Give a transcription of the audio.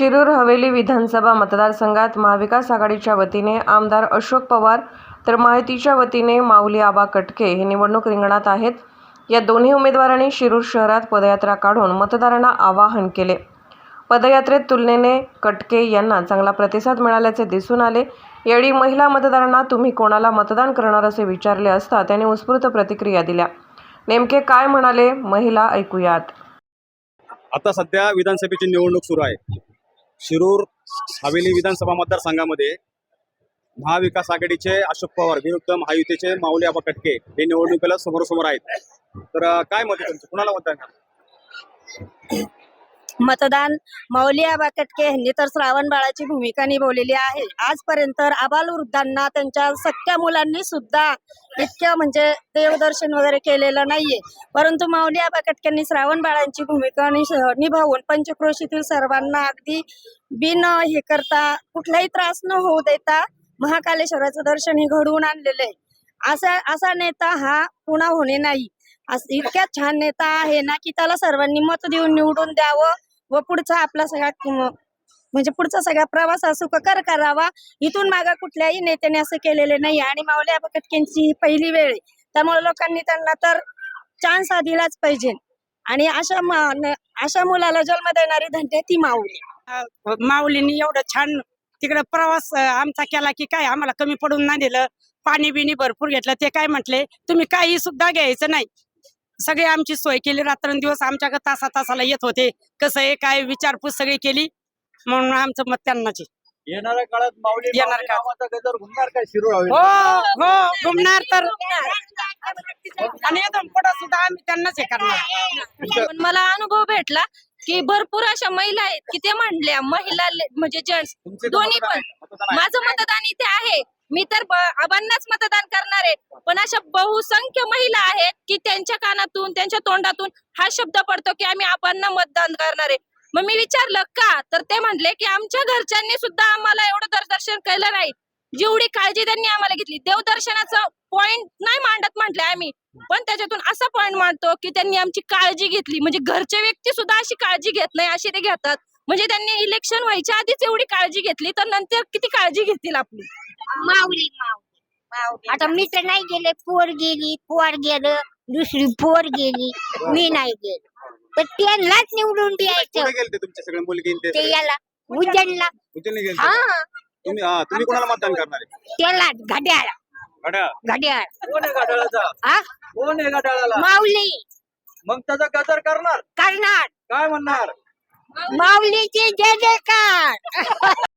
शिरूर हवेली विधानसभा मतदारसंघात महाविकास आघाडीच्या वतीने आमदार अशोक पवार तर माहितीच्या वतीने माऊली आबा कटके हे निवडणूक रिंगणात आहेत. या दोन्ही उमेदवारांनी शिरूर शहरात पदयात्रा काढून मतदारांना आवाहन केले. पदयात्रेत तुलनेने कटके यांना चांगला प्रतिसाद मिळाल्याचे दिसून आले. यावेळी महिला मतदारांना तुम्ही कोणाला मतदान करणार असे विचारले असता त्यांनी उत्स्फूर्त प्रतिक्रिया दिल्या. नेमके काय म्हणाले? महिला ऐकूयात. आता सध्या विधानसभेची निवडणूक सुरू आहे. शिरूर हवेली विधानसभा मतदारसंघामध्ये महाविकास आघाडीचे अशोक पवार विरुद्ध महायुतीचे माऊली आबा कटके हे निवडणुकीला समोरासमोर आहेत तर काय मत आहे तुमचं कुणाला मतदान करणार? मतदान माऊलिया बाकटके यांनी तर श्रावण बाळाची भूमिका निभावलेली आहे. आजपर्यंत आबालवृद्धांना त्यांच्या सख्या मुलांनी सुद्धा इतक्या म्हणजे देवदर्शन वगैरे केलेलं नाहीये. परंतु माऊली बाकटक्यांनी श्रावण बाळांची भूमिका निभावून पंचक्रोशीतील सर्वांना अगदी बिन हे करता कुठलाही त्रास न होऊ देता महाकालेश्वराचं दर्शन हे घडवून आणलेलं आहे. असा असा नेता हा पुन्हा होणे नाही इतक्या छान नेता आहे ना की त्याला सर्वांनी मत देऊन निवडून द्यावं व पुढचा आपला सगळा म्हणजे पुढचा सगळा प्रवास हा सुखकर करावा इथून मागा कुठल्याही नेत्याने असं केलेले नाही. आणि माऊली आबा ही पहिली वेळ आहे. त्यामुळे लोकांनी त्यांना तर चान्स हा दिलाच पाहिजे. आणि अशा अशा मुलाला जन्म देणारी धन्य ती माऊली. माऊलींनी एवढं छान तिकडे प्रवास आमचा केला की काय आम्हाला कमी पडून नाही दिलं. पाणी बिणी भरपूर घेतलं ते काय म्हटले? तुम्ही काही सुद्धा घ्यायचं नाही. सगळी आमची सोय केली रात्रंदिवस आमच्याकडे तासा तासाला येत होते कसं आहे काय विचारपूस सगळी केली म्हणून आमचं मत त्यांनाच आहे. येणाऱ्या काळात माऊली येणार माऊली काळात. नावाचा गजर घुमणार काय शिरूर हवेली? हो हो घुमणार तर आणि पुढे सुद्धा आम्ही त्यांनाच हे करणार पण मला अनुभव भेटला की भरपूर अशा महिला आहेत की ते म्हणल्या महिला ले- म्हणजे जेंट्स तुमचे दोन्ही मतदान पण आहे. मतदान आहे. माझं मतदान इथे आहे मी तर आबांनाच मतदान करणार आहे. पण अशा बहुसंख्य महिला आहेत की त्यांच्या कानातून त्यांच्या तोंडातून हा शब्द पडतो की आम्ही आबांना मतदान करणार आहे. मग मी विचारलं का? तर ते म्हणले की आमच्या घरच्यांनी सुद्धा आम्हाला एवढं दर्शन केलं नाही. जेवढी काळजी त्यांनी आम्हाला घेतली. देवदर्शनाचं पॉइंट नाही मांडत म्हटले आम्ही. पण त्याच्यातून असा पॉइंट मांडतो की त्यांनी आमची काळजी घेतली. म्हणजे घरचे व्यक्ती सुद्धा अशी काळजी घेत नाही अशी ते घेतात. म्हणजे त्यांनी इलेक्शन व्हायच्या आधीच एवढी काळजी घेतली तर नंतर किती काळजी घेतील आपली? माऊली माऊली. आता मी तर नाही गेले पोर गेली पोर गेलं दुसरी पोर गेली मी नाही गेलो. तर त्यांनाच निवडून द्यायचं कुठे गेलते तुमचे सगळे मुलगी आणि ते ते सगळे? याला उज्जैनला. उज्जैनला गेलते हा? तुम्ही हा तुम्ही कोणाला मतदान करणार आहे? त्याला घड्याळ. घड्याळ? घड्याळ. कोण आहे घड्याळाचा? हा कोण आहे घड्याळाला? माऊली. मग त्याचा गजर करणार? करणार. काय म्हणणार? माऊलीची जय जयकार